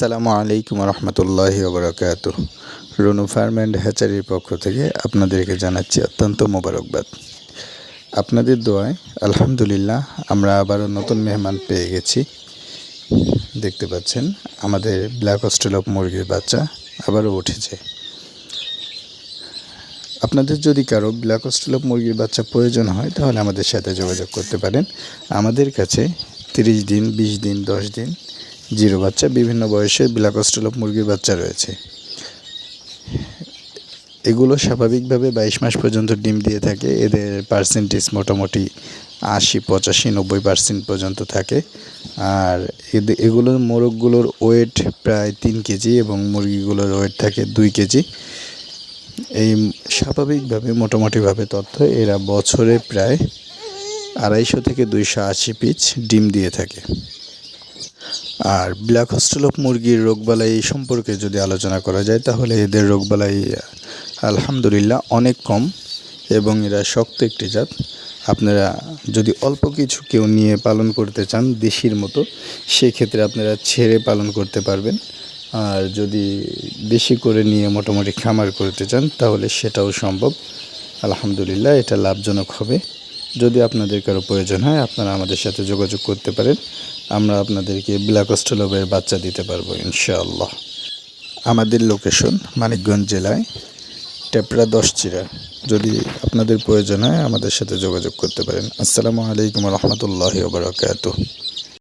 আসসালামু আলাইকুম রহমতুল্লাহ ওবরাকাত রনু ফার্ম অ্যান্ড হ্যাচারির পক্ষ থেকে আপনাদেরকে জানাচ্ছি অত্যন্ত মোবারকবাদ। আপনাদের দোয়ায় আলহামদুলিল্লাহ আমরা আবারও নতুন মেহমান পেয়ে গেছি। দেখতে পাচ্ছেন, আমাদের ব্ল্যাক অস্ট্রেলপ মুরগির বাচ্চা আবারও উঠেছে। আপনাদের যদি কারও ব্ল্যাক অস্ট্রেলপ মুরগির বাচ্চা প্রয়োজন হয়, তাহলে আমাদের সাথে যোগাযোগ করতে পারেন। আমাদের কাছে তিরিশ দিন, বিশ দিন, দশ দিন জিরো বাচ্চা, বিভিন্ন বয়সের ব্ল্যাক অস্ট্রেলপ মুরগির বাচ্চা রয়েছে। এগুলো স্বাভাবিকভাবে বাইশ মাস পর্যন্ত ডিম দিয়ে থাকে। এদের পার্সেন্টেজ মোটামুটি আশি, পঁচাশি, নব্বই পার্সেন্ট পর্যন্ত থাকে। আর এদের এগুলোর মোরগগুলোর ওয়েট প্রায় তিন কেজি এবং মুরগিগুলোর ওয়েট থাকে দুই কেজি। এই স্বাভাবিকভাবে, মোটামুটিভাবে তথ্য, এরা বছরে প্রায় আড়াইশো থেকে দুইশো আশি পিচ ডিম দিয়ে থাকে। আর ব্ল্যাক হোস্টেল অফ মুরগির রোগবালাই সম্পর্কে যদি আলোচনা করা যায়, তাহলে এদের রোগবালাই, আলহামদুলিল্লাহ, অনেক কম এবং এরা শক্ত একটি জাত। আপনারা যদি অল্প কিছু কেউ নিয়ে পালন করতে চান দেশির মতো, সেক্ষেত্রে আপনারা ছেড়ে পালন করতে পারবেন। আর যদি বেশি করে নিয়ে মোটামুটি খামার করতে চান, তাহলে সেটাও সম্ভব। আলহামদুলিল্লাহ, এটা লাভজনক হবে। যদি আপনাদের কারও প্রয়োজন হয়, আপনারা আমাদের সাথে যোগাযোগ করতে পারেন। আমরা আপনাদেরকে ব্ল্যাক বাচ্চা দিতে পারব, ইনশাআল্লাহ। আমাদের লোকেশন মানিকগঞ্জ জেলায়, টেপরা দশচিরা যদি আপনাদের প্রয়োজন হয়, আমাদের সাথে যোগাযোগ করতে পারেন। আসসালামু আলাইকুম রহমতুল্লাহ বারকাত